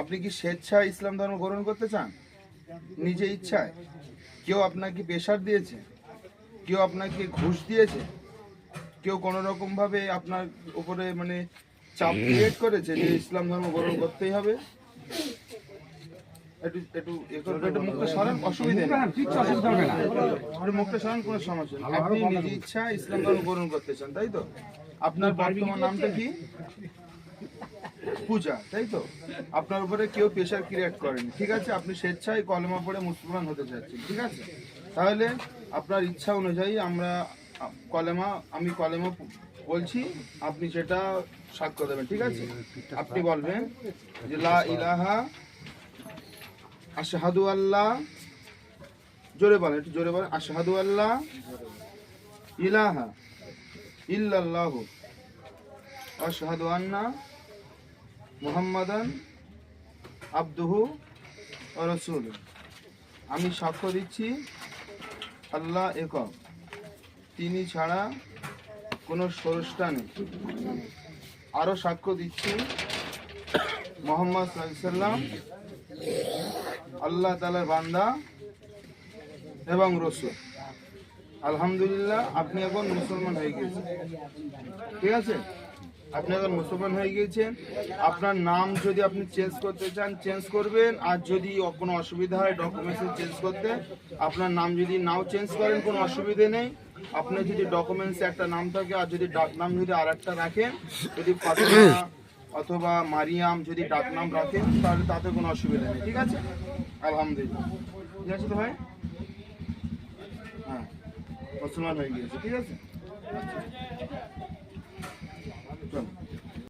আপনি কি স্বেচ্ছায় ইসলাম ধর্ম গ্রহণ করতে চান? নিজে ইচ্ছায়? কেউ আপনাকে প্রেশার দিয়েছে? কেউ আপনাকে ঘুষ দিয়েছে? কেউ কোনো রকম ভাবে আপনার উপরে মানে চাপ ক্রিয়েট করেছে যে ইসলাম ধর্ম গ্রহণ করতেই হবে? একটু একটু এ একটু মুখটা সরান অসুবিধা নেই। মুখটা সরান কোনো সমস্যা নেই। আপনি নিজে ইচ্ছা ইসলাম ধর্ম গ্রহণ করতে চান তাই তো? আপনার বর্তমান নামটা কি? পূজা, তাই তো? আপনার উপরে কেউ প্রেশার ক্রিয়েট করেনি, ঠিক আছে? আপনি স্বেচ্ছায় কলেমা পড়ে মুসলমান হতে চাচ্ছেন, ঠিক আছে? তাহলে আপনার ইচ্ছা অনুযায়ী আমরা, কলেমা, আমি কলেমা বলছি, আপনি সেটা সাক্ষ্য দেবেন, ঠিক আছে? আপনি বলবেন যে, লা ইলাহা আশহাদু আল্লাহ জোরে বলেন, একটু জোরে বলেন, আশহাদু আল্লাহ ইলাহা ইল্লাল্লাহু আশহাদু আন্না মুহাম্মাদান আব্দুহু রসুল। আমি সাক্ষ্য দিচ্ছি, আল্লাহ একক। তিনি ছাড়া কোনো স্রষ্টা নেই। আরও সাক্ষ্য দিচ্ছি, মোহাম্মদ সাল্লাম আল্লাহ তালার বান্দা এবং রসুল। আলহামদুলিল্লাহ, আপনি এখন মুসলমান হয়ে গেছেন ঠিক আছে? আপনি এখন মুসলমান হয়ে গিয়েছেন, আপনার নাম যদি আপনি চেঞ্জ করতে চান চেঞ্জ করবেন। আর যদি কোনো অসুবিধা হয় ডকুমেন্টস চেঞ্জ করতে, আপনার নাম যদি নাও চেঞ্জ করেন, কোনো অসুবিধে নেই। আপনার যদি ডকুমেন্টসে একটা নাম থাকে, আর যদি ডাক নাম যদি আর একটা রাখেন, যদি অথবা মারিয়াম যদি ডাক নাম রাখেন, তাহলে তাতে কোনো অসুবিধা নেই, ঠিক আছে? আলহামদুলিল্লাহ। ঠিক আছে তো ভাই? হ্যাঁ মুসলমান হয়ে গিয়েছে, ঠিক আছে?